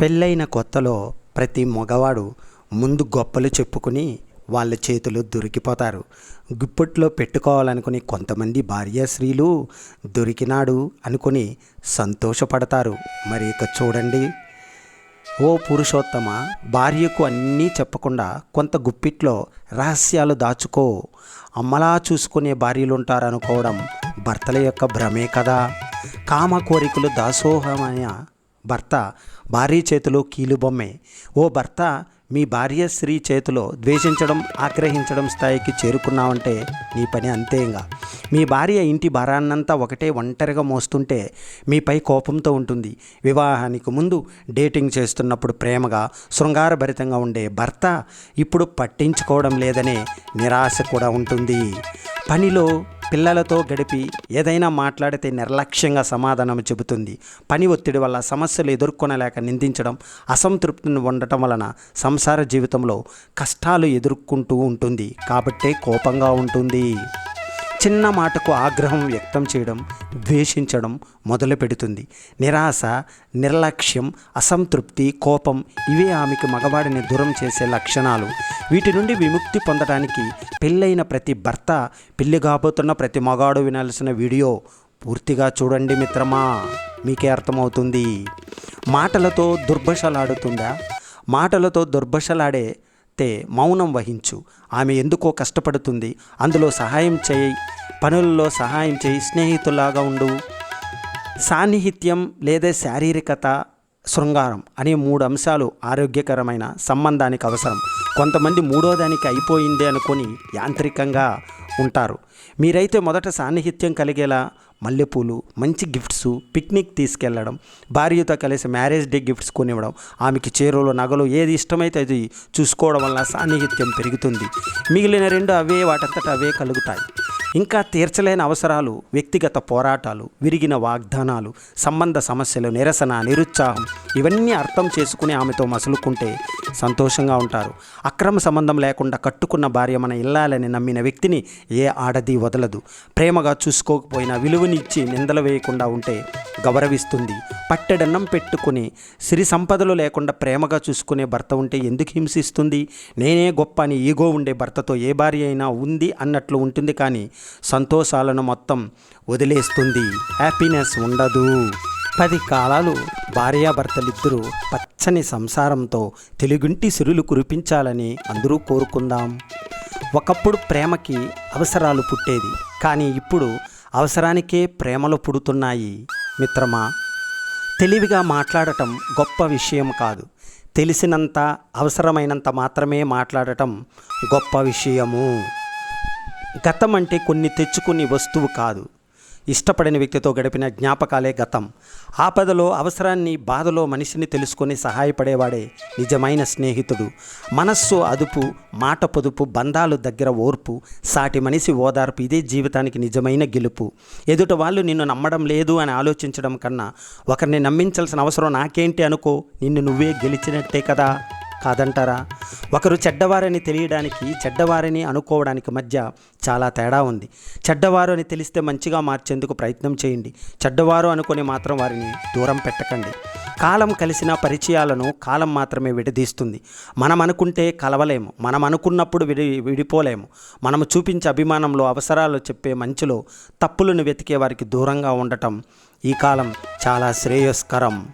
పెళ్ళైన కొత్తలో ప్రతి మగవాడు ముందు గొప్పలు చెప్పుకుని వాళ్ళ చేతులు దొరికిపోతారు. గుప్పట్లో పెట్టుకోవాలనుకుని కొంతమంది భార్యాశ్రీలు దొరికినాడు అనుకుని సంతోషపడతారు. మరి ఇక చూడండి. ఓ పురుషోత్తమ భార్యకు అన్నీ చెప్పకుండా కొంత గుప్పిట్లో రహస్యాలు దాచుకో. అమ్మలా చూసుకునే భార్యలుంటారనుకోవడం భర్తల యొక్క భ్రమే కదా. కామ కోరికలు దాసోహమైన భర్త భార్య చేతిలో కీలుబొమ్మే ఓ భర్త మీ భార్య స్త్రీ చేతిలో ద్వేషించడం ఆగ్రహించడం స్థాయికి చేరుకున్నావంటే నీ పని అంతేగా మీ భార్య ఇంటి భారాన్నంతా ఒకటే ఒంటరిగా మోస్తుంటే మీపై కోపంతో ఉంటుంది. వివాహానికి ముందు డేటింగ్ చేస్తున్నప్పుడు ప్రేమగా శృంగారభరితంగా ఉండే భర్త ఇప్పుడు పట్టించుకోవడం లేదనే నిరాశ కూడా ఉంటుంది. పనిలో పిల్లలతో గడిపి ఏదైనా మాట్లాడితే నిర్లక్ష్యంగా సమాధానం చెబుతుంది. పని ఒత్తిడి వల్ల సమస్యలు ఎదుర్కొనలేక నిందించడం అసంతృప్తిని ఉండటం వలన సంసార జీవితంలో కష్టాలు ఎదుర్కొంటూ ఉంటుంది. కాబట్టే కోపంగా ఉంటుంది. చిన్న మాటకు ఆగ్రహం వ్యక్తం చేయడం ద్వేషించడం మొదలు పెడుతుంది నిరాశ నిర్లక్ష్యం అసంతృప్తి కోపం ఇవే ఆమెకు మగవాడిని దూరం చేసే లక్షణాలు. వీటి నుండి విముక్తి పొందడానికి పెళ్ళైన ప్రతి భర్త పెళ్ళి కాబోతున్న ప్రతి మగాడు వినాల్సిన వీడియో పూర్తిగా చూడండి మిత్రమా మీకే అర్థమవుతుంది. మాటలతో దుర్భషలాడుతుందా? మాటలతో దుర్భషలాడే తే మౌనం వహించు. ఆమె ఎందుకో కష్టపడుతుంది. అందులో సహాయం చేయి. పనులలో సహాయం చేయి. స్నేహితులాగా ఉండు. సాన్నిహిత్యం లేదా శారీరకత శృంగారం అనే మూడు అంశాలు ఆరోగ్యకరమైన సంబంధానికి అవసరం. కొంతమంది మూడో దానికి అయిపోయింది అనుకొని యాంత్రికంగా ఉంటారు. మీరైతే మొదట సాన్నిహిత్యం కలిగేలా మల్లెపూలు మంచి గిఫ్ట్స్ పిక్నిక్ తీసుకెళ్ళడం భార్యతో కలిసి మ్యారేజ్ డే గిఫ్ట్స్ కొనివ్వడం ఆమెకి చీరలు నగలు ఏది ఇష్టమైతే అది చూసుకోవడం వల్ల సాన్నిహిత్యం పెరుగుతుంది. మిగిలిన రెండు అవే వాటంతట అవే కలుగుతాయి. ఇంకా తీర్చలేని అవసరాలు వ్యక్తిగత పోరాటాలు విరిగిన వాగ్దానాలు సంబంధ సమస్యలు నిరసన నిరుత్సాహం ఇవన్నీ అర్థం చేసుకుని ఆమెతో మసులుకుంటే సంతోషంగా ఉంటారు. అక్రమ సంబంధం లేకుండా కట్టుకున్న భార్య మన ఇల్లాలని నమ్మిన వ్యక్తిని ఏ ఆడది వదలదు. ప్రేమగా చూసుకోకపోయినా విలువనిచ్చి నిందలు వేయకుండా ఉంటే గౌరవిస్తుంది. పట్టెడన్నం పెట్టుకుని సిరి సంపదలు లేకుండా ప్రేమగా చూసుకునే భర్త ఉంటే ఎందుకు హింసిస్తుంది? నేనే గొప్ప అని ఈగో ఉండే భర్తతో ఏ భార్య అయినా ఉంది అన్నట్లు ఉంటుంది కానీ సంతోషాలను మొత్తం వదిలేస్తుంది. హ్యాపీనెస్ ఉండదు. పది కాలాలు భార్యాభర్తలిద్దరూ పచ్చని సంసారంతో తెలుగుంటి సిరులు కురిపించాలని అందరూ కోరుకుందాం. ఒకప్పుడు ప్రేమకి అవసరాలు పుట్టేది. కానీ ఇప్పుడు అవసరానికే ప్రేమలు పుడుతున్నాయి. మిత్రమా తెలివిగా మాట్లాడటం గొప్ప విషయం కాదు. తెలిసినంత అవసరమైనంత మాత్రమే మాట్లాడటం గొప్ప విషయము. గతం అంటే కొన్ని తెచ్చుకుని వస్తువు కాదు. ఇష్టపడిన వ్యక్తితో గడిపిన జ్ఞాపకాలే గతం. ఆపదలో అవసరాన్ని బాధలో మనిషిని తెలుసుకొని సహాయపడేవాడే నిజమైన స్నేహితుడు. మనస్సు అదుపు మాట పొదుపు బంధాలు దగ్గర ఓర్పు సాటి మనిషి ఓదార్పు ఇదే జీవితానికి నిజమైన గెలుపు. ఎదుట వాళ్ళు నిన్ను నమ్మడం లేదు అని ఆలోచించడం కన్నా ఒకరిని నమ్మించాల్సిన అవసరం నాకేంటి అనుకో నిన్ను నువ్వే గెలిచినట్టే కదా. కాదంటారా? ఒకరు చెడ్డవారని తెలియడానికి చెడ్డవారని అనుకోవడానికి మధ్య చాలా తేడా ఉంది. చెడ్డవారు అని తెలిస్తే మంచిగా మార్చేందుకు ప్రయత్నం చేయండి. చెడ్డవారు అనుకొని మాత్రం వారిని దూరం పెట్టకండి. కాలం కలిసిన పరిచయాలను కాలం మాత్రమే విడదీస్తుంది. మనం అనుకుంటే కలవలేము. మనం అనుకున్నప్పుడు విడి విడిపోలేము. మనము చూపించే అభిమానంలో అవసరాలు చెప్పే మంచిలో తప్పులను వెతికే వారికి దూరంగా ఉండటం ఈ కాలం చాలా శ్రేయస్కరం.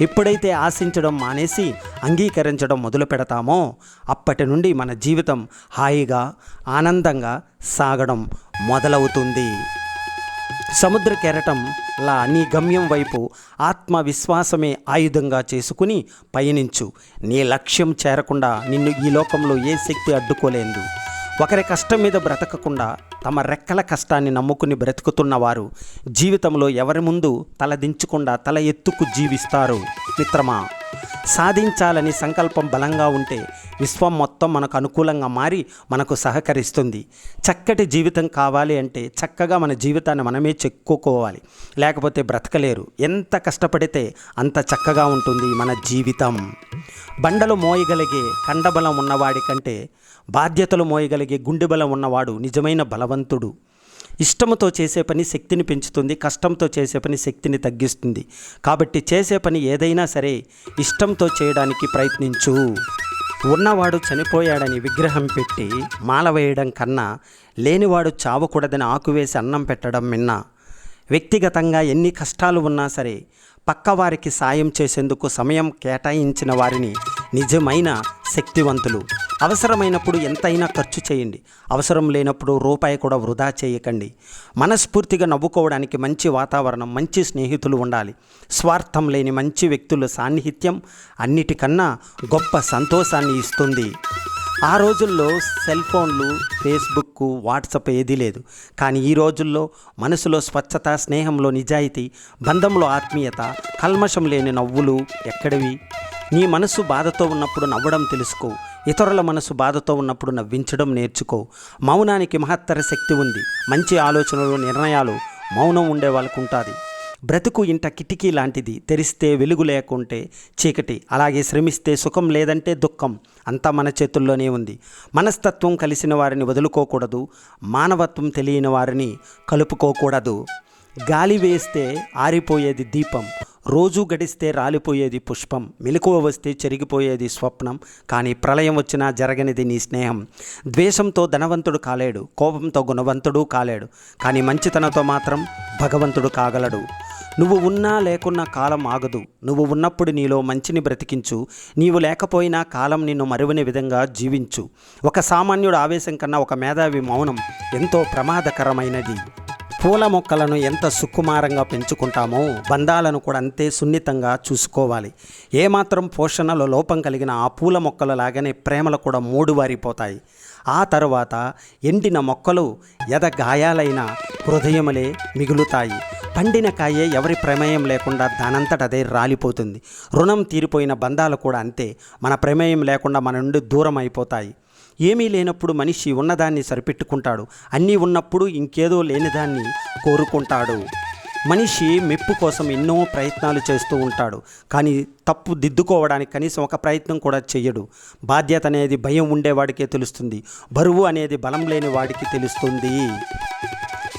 ఎప్పుడైతే ఆశించడం మానేసి అంగీకరించడం మొదలు పెడతామో అప్పటి నుండి మన జీవితం హాయిగా ఆనందంగా సాగడం మొదలవుతుంది. సముద్ర కెరటంలా నీ గమ్యం వైపు ఆత్మవిశ్వాసమే ఆయుధంగా చేసుకుని పయనించు. నీ లక్ష్యం చేరకుండా నిన్ను ఈ లోకంలో ఏ శక్తి అడ్డుకోలేదు. ఒకరి కష్టం మీద బ్రతకకుండా తమ రెక్కల కష్టాన్ని నమ్ముకుని బ్రతుకుతున్న వారు జీవితంలో ఎవరి ముందు తల దించకుండా తల ఎత్తుకు జీవిస్తారు. మిత్రమా సాధించాలని సంకల్పం బలంగా ఉంటే విశ్వం మొత్తం మనకు అనుకూలంగా మారి మనకు సహకరిస్తుంది. చక్కటి జీవితం కావాలి అంటే చక్కగా మన జీవితాన్ని మనమే చెక్కుకోవాలి. లేకపోతే బ్రతకలేరు. ఎంత కష్టపడితే అంత చక్కగా ఉంటుంది మన జీవితం. బండలు మోయగలిగే కండబలం ఉన్నవాడి కంటే బాధ్యతలు మోయగలిగే గుండె బలం ఉన్నవాడు నిజమైన బలవంతుడు. ఇష్టంతో చేసే పని శక్తిని పెంచుతుంది కష్టంతో చేసే పని శక్తిని తగ్గిస్తుంది. కాబట్టి చేసే పని ఏదైనా సరే ఇష్టంతో చేయడానికి ప్రయత్నించు. ఉన్నవాడు చనిపోయాడని విగ్రహం పెట్టి మాల వేయడం కన్నా లేనివాడు చావకూడదని ఆకువేసి అన్నం పెట్టడం మిన్న. వ్యక్తిగతంగా ఎన్ని కష్టాలు ఉన్నా సరే పక్కవారికి సాయం చేసేందుకు సమయం కేటాయించిన వారిని నిజమైన శక్తివంతులు. అవసరమైనప్పుడు ఎంతైనా ఖర్చు చేయండి. అవసరం లేనప్పుడు రూపాయి కూడా వృధా చేయకండి. మనస్ఫూర్తిగా నవ్వుకోవడానికి మంచి వాతావరణం మంచి స్నేహితులు ఉండాలి. స్వార్థం లేని మంచి వ్యక్తుల సాన్నిహిత్యం అన్నిటికన్నా గొప్ప సంతోషాన్ని ఇస్తుంది. ఆ రోజుల్లో సెల్ ఫోన్లు ఫేస్బుక్ వాట్సప్ ఏదీ లేదు. కానీ ఈ రోజుల్లో మనసులో స్వచ్ఛత స్నేహంలో నిజాయితీ బంధంలో ఆత్మీయత కల్మషం లేని నవ్వులు ఎక్కడివి? నీ మనసు బాధతో ఉన్నప్పుడు నవ్వడం తెలుసుకో. ఇతరుల మనసు బాధతో ఉన్నప్పుడు నవ్వించడం నేర్చుకో. మౌనానికి మహత్తర శక్తి ఉంది. మంచి ఆలోచనలు నిర్ణయాలు మౌనం ఉండే వాళ్ళకు ఉంటుంది బ్రతుకు ఇంట కిటికీ లాంటిది. తెరిస్తే వెలుగు లేకుంటే చీకటి. అలాగే శ్రమిస్తే సుఖం లేదంటే దుఃఖం. అంతా మన చేతుల్లోనే ఉంది. మనస్తత్వం కలిసిన వారిని వదులుకోకూడదు. మానవత్వం తెలియని వారిని కలుపుకోకూడదు. గాలి వేస్తే ఆరిపోయేది దీపం. రోజు గడిస్తే రాలిపోయేది పుష్పం మెలకువ వస్తే చెరిగిపోయేది స్వప్నం కానీ ప్రళయం వచ్చినా జరగనిది నీ స్నేహం. ద్వేషంతో ధనవంతుడు కాలేడు కోపంతో గుణవంతుడు కాలేడు కానీ మంచితనంతో మాత్రం భగవంతుడు కాగలడు. నువ్వు ఉన్నా లేకున్నా కాలం ఆగదు నువ్వు ఉన్నప్పుడు నీలో మంచిని బ్రతికించు నీవు లేకపోయినా కాలం నిన్ను మరువని విధంగా జీవించు. ఒక సామాన్యుడు ఆవేశం కన్నా ఒక మేధావి మౌనం ఎంతో ప్రమాదకరమైనది. పూల మొక్కలను ఎంత సుకుమారంగా పెంచుకుంటామో బంధాలను కూడా అంతే సున్నితంగా చూసుకోవాలి. ఏమాత్రం పోషణలో లోపం కలిగిన ఆ పూల మొక్కల లాగానే ప్రేమలు కూడా మూడువారిపోతాయి. ఆ తరువాత ఎండిన మొక్కలు ఎద గాయాలైన హృదయములే మిగులుతాయి. పండిన కాయే ఎవరి ప్రమేయం లేకుండా దానంతట అదే రాలిపోతుంది. రుణం తీరిపోయిన బంధాలు కూడా అంతే. మన ప్రమేయం లేకుండా మన నుండి దూరం అయిపోతాయి ఏమీ లేనప్పుడు మనిషి ఉన్నదాన్ని సరిపెట్టుకుంటాడు. అన్నీ ఉన్నప్పుడు ఇంకేదో లేనిదాన్ని కోరుకుంటాడు. మనిషి మెప్పు కోసం ఎన్నో ప్రయత్నాలు చేస్తూ ఉంటాడు. కానీ తప్పు దిద్దుకోవడానికి కనీసం ఒక ప్రయత్నం కూడా చెయ్యడు. బాధ్యత అనేది భయం ఉండేవాడికే తెలుస్తుంది. బరువు అనేది బలం లేని వాడికి తెలుస్తుంది.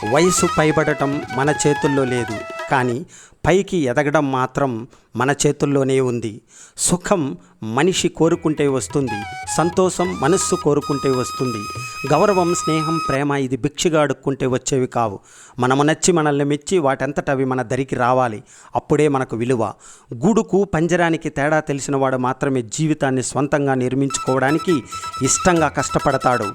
వయసు పైబడటం మన చేతుల్లో లేదు. కానీ పైకి ఎదగడం మాత్రం మన చేతుల్లోనే ఉంది. సుఖం మనిషి కోరుకుంటే వస్తుంది. సంతోషం మనస్సు కోరుకుంటే వస్తుంది. గౌరవం స్నేహం ప్రేమ ఇది భిక్షగా అడుక్కుంటే వచ్చేవి కావు. మనము నచ్చి మనల్ని మెచ్చి వాటంతట అవి మన దరికి రావాలి. అప్పుడే మనకు విలువ. గూడుకు పంజరానికి తేడా తెలిసినవాడు మాత్రమే జీవితాన్ని సొంతంగా నిర్మించుకోవడానికి ఇష్టంగా కష్టపడతాడు.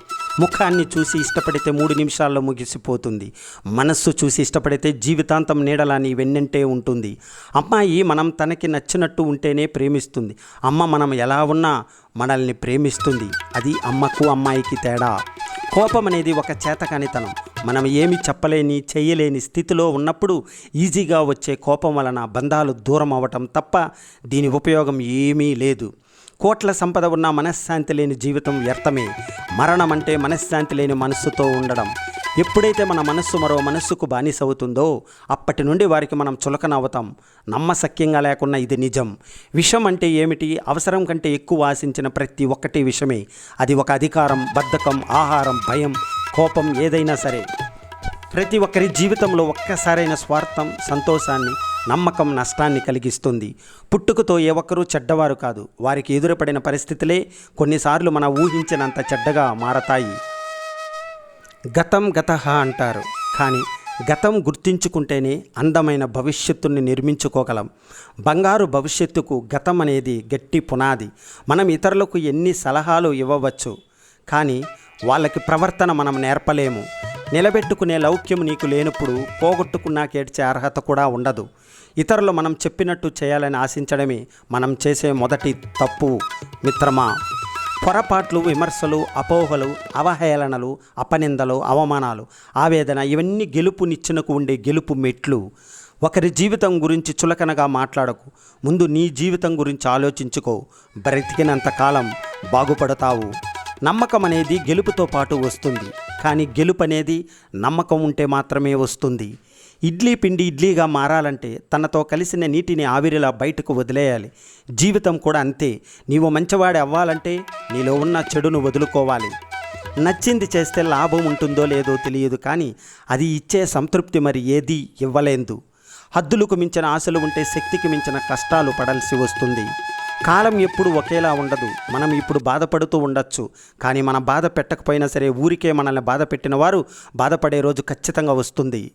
ముఖాన్ని చూసి ఇష్టపడితే మూడు నిమిషాల్లో ముగిసిపోతుంది. మనస్సు చూసి ఇష్టపడితే జీవితాంతం నీడలాని వెన్నంటే ఉంటుంది. అమ్మాయి మనం తనకి నచ్చినట్టు ఉంటేనే ప్రేమిస్తుంది. అమ్మ మనం ఎలా ఉన్నా మనల్ని ప్రేమిస్తుంది. అది అమ్మకు అమ్మాయికి తేడా. కోపం అనేది ఒక చేతకానితనం. మనం ఏమి చెప్పలేని చేయలేని స్థితిలో ఉన్నప్పుడు ఈజీగా వచ్చే కోపం వలన బంధాలు దూరం అవ్వటం తప్ప దీని ఉపయోగం ఏమీ లేదు. కోట్ల సంపద ఉన్న మనశ్శాంతి లేని జీవితం వ్యర్థమే. మరణం అంటే మనశ్శాంతి లేని మనస్సుతో ఉండడం. ఎప్పుడైతే మన మనస్సు మరో మనస్సుకు బానిస అవుతుందో అప్పటి నుండి వారికి మనం చులకన అవుతాం. నమ్మసక్యంగా లేకున్నా ఇది నిజం. విషం అంటే ఏమిటి? అవసరం కంటే ఎక్కువ ఆశించిన ప్రతి ఒక్కటి విషమే. అది ఒక అధికారం బద్ధకం ఆహారం భయం కోపం ఏదైనా సరే. ప్రతి ఒక్కరి జీవితంలో ఒక్కసారైన స్వార్థం సంతోషాన్ని నమ్మకం నష్టాన్ని కలిగిస్తుంది. పుట్టుకతో ఏ ఒక్కరూ చెడ్డవారు కాదు. వారికి ఎదురుపడిన పరిస్థితులే కొన్నిసార్లు మన ఊహించినంత చెడ్డగా మారతాయి. గతం గతహ అంటారు. కానీ గతం గుర్తించుకుంటేనే అందమైన భవిష్యత్తుని నిర్మించుకోగలం. బంగారు భవిష్యత్తుకు గతం అనేది గట్టి పునాది. మనం ఇతరులకు ఎన్ని సలహాలు ఇవ్వవచ్చు? కానీ వాళ్ళకి ప్రవర్తన మనం నేర్పలేము. నిలబెట్టుకునే లౌక్యం నీకు లేనప్పుడు పోగొట్టుకున్నాకేడ్చే అర్హత కూడా ఉండదు. ఇతరులు మనం చెప్పినట్టు చేయాలని ఆశించడమే మనం చేసే మొదటి తప్పు. మిత్రమా పొరపాట్లు విమర్శలు అపోహలు అవహేళనలు అపనిందలు అవమానాలు ఆవేదన ఇవన్నీ గెలుపు నిచ్చెనకు ఉండే గెలుపు మెట్లు. ఒకరి జీవితం గురించి చులకనగా మాట్లాడకు. ముందు నీ జీవితం గురించి ఆలోచించుకో. బ్రతికినంత కాలం బాగుపడతావు. నమ్మకం అనేది గెలుపుతో పాటు వస్తుంది. కానీ గెలుపు అనేది నమ్మకం ఉంటే మాత్రమే వస్తుంది. ఇడ్లీ పిండి ఇడ్లీగా మారాలంటే తనతో కలిసిన నీటిని ఆవిరిలా బయటకు వదిలేయాలి. జీవితం కూడా అంతే. నీవు మంచివాడి అవ్వాలంటే నీలో ఉన్న చెడును వదులుకోవాలి. నచ్చింది చేస్తే లాభం ఉంటుందో లేదో తెలియదు కానీ అది ఇచ్చే సంతృప్తి మరి ఏది ఇవ్వలేదు. హద్దులకు మించిన ఆశలు ఉంటే శక్తికి మించిన కష్టాలు పడాల్సి వస్తుంది. కాలం ఎప్పుడు ఒకేలా ఉండదు. మనం ఇప్పుడు బాధపడుతూ ఉండొచ్చు. కానీ మన బాధ పెట్టకపోయినా సరే ఊరికే మనల్ని బాధ పెట్టిన వారు బాధపడే రోజు ఖచ్చితంగా వస్తుంది.